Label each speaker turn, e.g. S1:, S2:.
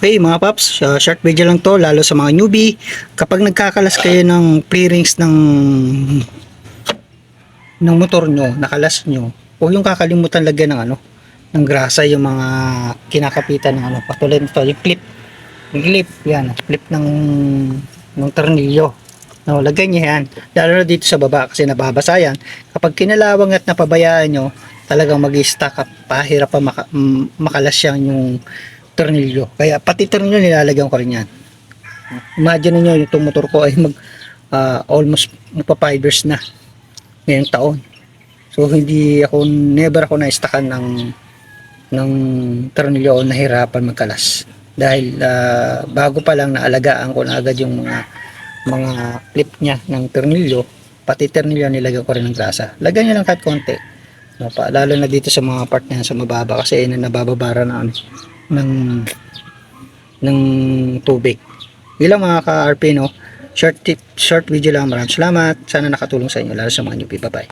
S1: Okay mga paps, uh, short video lang to lalo sa mga newbie. Kapag nagkakalas kayo ng pre-rings ng ng motor nyo, nakalas nyo, huwag yung kakalimutan lagyan ng ano, ng grasa yung mga kinakapitan ng ano, patulad nito, yung clip. Yung clip, yan, clip ng ng tornilyo. No, lagyan niyo yan. Lalo dito sa baba kasi nababasa yan. Kapag kinalawang at napabayaan nyo, talagang mag-stack up, pahirap pa maka, mm, makalas yan yung tornilyo. Kaya pati tornilyo nilalagyan ko rin yan. Imagine niyo itong motor ko ay mag ah, almost magpa 5 years na ngayong taon. So hindi ako never ako na-stackan ng ng tornilyo o nahirapan magkalas. Dahil ah, bago pa lang naalagaan ko na agad yung mga mga clip niya ng tornilyo, pati tornilyo nilagyan ko rin ng grasa. Lagyan niyo lang kahit konti. Lalo na dito sa mga part na yan, sa mababa kasi yun nabababara na ano, ng ng tubig. Bilang mga ka-RP no, short tip, short video lang. Maraming salamat. Sana nakatulong sa inyo lalo sa mga newbie. Bye-bye.